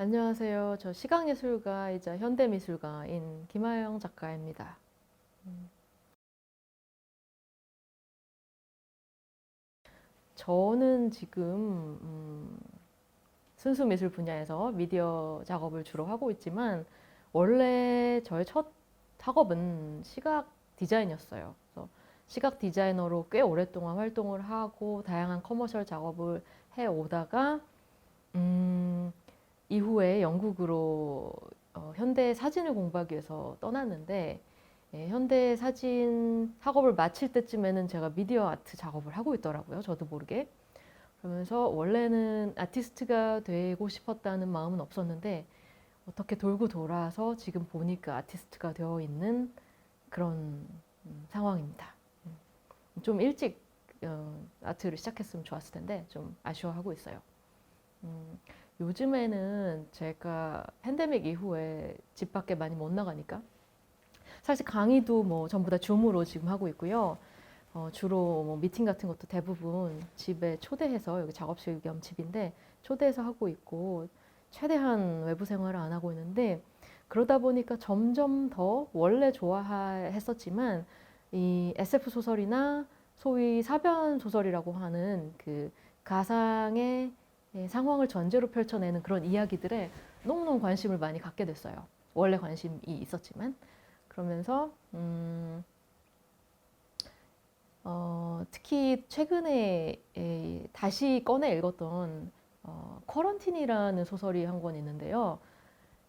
안녕하세요. 저 시각예술가이자 현대미술가인 김하영 작가입니다. 음. 저는 지금 음, 순수 미술 분야에서 미디어 작업을 주로 하고 있지만 원래 저의 첫 작업은 시각 디자인이었어요. 그래서 시각 디자이너로 꽤 오랫동안 활동을 하고 다양한 커머셜 작업을 해 오다가 음, 이후에 영국으로 어, 현대 사진을 공부하기 위해서 떠났는데 예, 현대 사진 학업을 마칠 때쯤에는 제가 미디어 아트 작업을 하고 있더라고요. 저도 모르게. 그러면서 원래는 아티스트가 되고 싶었다는 마음은 없었는데 어떻게 돌고 돌아서 지금 보니까 아티스트가 되어 있는 그런 음, 상황입니다. 음, 좀 일찍 어, 아트를 시작했으면 좋았을 텐데 좀 아쉬워하고 있어요. 음, 요즘에는 제가 팬데믹 이후에 집 밖에 많이 못 나가니까 사실 강의도 뭐 전부 다 줌으로 지금 하고 있고요. 어, 주로 뭐 미팅 같은 것도 대부분 집에 초대해서 여기 작업실 겸 집인데 초대해서 하고 있고 최대한 외부 생활을 안 하고 있는데 그러다 보니까 점점 더 원래 좋아했었지만 이 SF 소설이나 소위 사변 소설이라고 하는 그 가상의 예, 상황을 전제로 펼쳐내는 그런 이야기들에 너무너무 관심을 많이 갖게 됐어요. 원래 관심이 있었지만 그러면서 음, 어, 특히 최근에 에, 다시 꺼내 읽었던 어, 쿼런틴이라는 소설이 한 권 있는데요.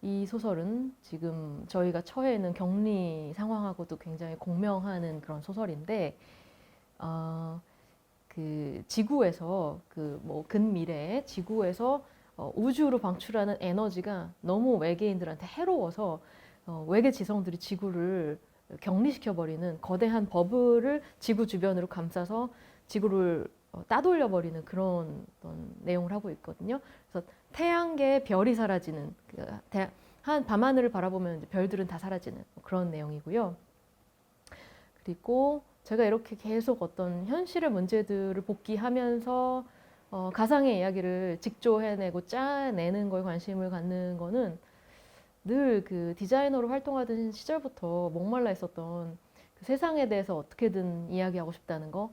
이 소설은 지금 저희가 처해 있는 격리 상황하고도 굉장히 공명하는 그런 소설인데 어, 그 지구에서 그 뭐 근미래에 지구에서 어, 우주로 방출하는 에너지가 너무 외계인들한테 해로워서 어, 외계 지성들이 지구를 격리시켜 버리는 거대한 버블을 지구 주변으로 감싸서 지구를 어, 따돌려 버리는 그런 어떤 내용을 하고 있거든요. 그래서 태양계 별이 사라지는 그 대- 한 밤하늘을 바라보면 이제 별들은 다 사라지는 그런 내용이고요. 그리고 제가 이렇게 계속 어떤 현실의 문제들을 복기하면서 어, 가상의 이야기를 직조해내고 짜내는 거에 관심을 갖는 거는 늘 그 디자이너로 활동하던 시절부터 목말라 있었던 그 세상에 대해서 어떻게든 이야기하고 싶다는 거,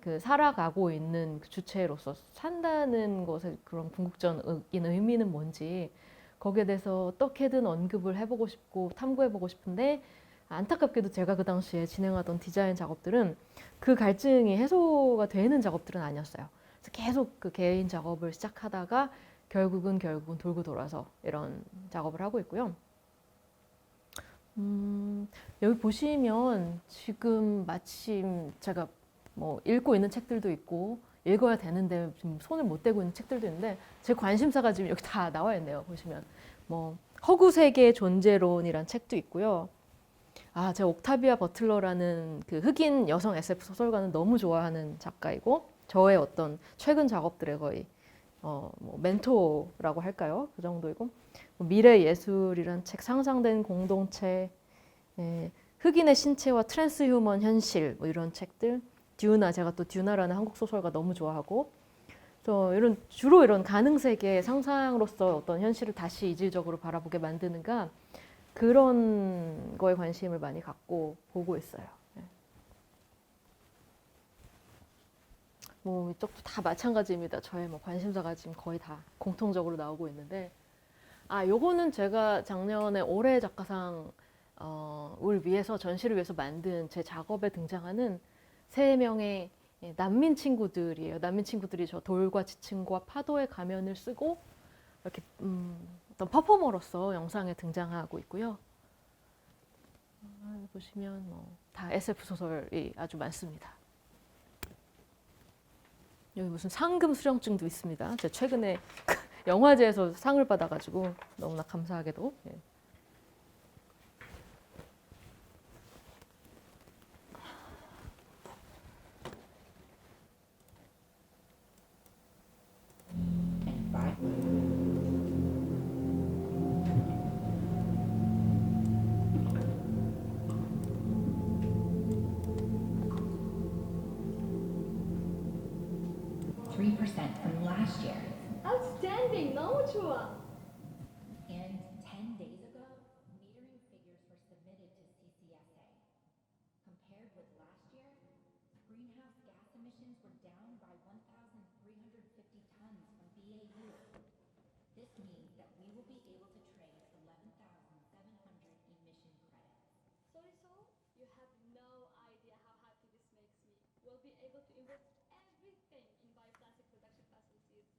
그 살아가고 있는 그 주체로서 산다는 것의 그런 궁극적인 의미는 뭔지 거기에 대해서 어떻게든 언급을 해보고 싶고 탐구해보고 싶은데 안타깝게도 제가 그 당시에 진행하던 디자인 작업들은 그 갈증이 해소가 되는 작업들은 아니었어요. 그래서 계속 그 개인 작업을 시작하다가 결국은 결국은 돌고 돌아서 이런 작업을 하고 있고요. 음, 여기 보시면 지금 마침 제가 뭐 읽고 있는 책들도 있고 읽어야 되는데 지금 손을 못 대고 있는 책들도 있는데 제 관심사가 지금 여기 다 나와 있네요. 보시면 뭐 허구 세계 존재론이란 책도 있고요. 아, 제가 옥타비아 버틀러라는 그 흑인 여성 SF 소설가는 너무 좋아하는 작가이고 저의 어떤 최근 작업들의 거의 어, 뭐 멘토라고 할까요? 그 정도이고 뭐 미래 예술이란 책, 상상된 공동체, 예, 흑인의 신체와 트랜스 휴먼 현실 뭐 이런 책들, 듀나 제가 또 듀나라는 한국 소설가 너무 좋아하고 저 이런 주로 이런 가능 세계 상상으로서 어떤 현실을 다시 이질적으로 바라보게 만드는가 그런 거에 관심을 많이 갖고 보고 있어요. 예. 뭐 이쪽도 다 마찬가지입니다. 저의 뭐 관심사가 지금 거의 다 공통적으로 나오고 있는데 아 요거는 제가 작년에 올해 작가상 어, 을 위해서 전시를 위해서 만든 제 작업에 등장하는 세 명의 예, 난민 친구들이에요. 난민 친구들이 저 돌과 지층과 파도의 가면을 쓰고 이렇게 음, 어떤 퍼포머로서 영상에 등장하고 있고요. 아, 보시면 뭐 다 SF 소설이 아주 많습니다. 여기 무슨 상금 수령증도 있습니다. 제가 최근에 영화제에서 상을 받아가지고 너무나 감사하게도 예. from last year. Outstanding, no chua. And 10 days ago, metering figures were submitted to CCSA. Compared with last year, greenhouse gas emissions were down by 1,350 tons from BAU. This means that we will be able to trade 11,700 emission credits. Sorry, so you have no idea how happy this makes me. We'll be able to invest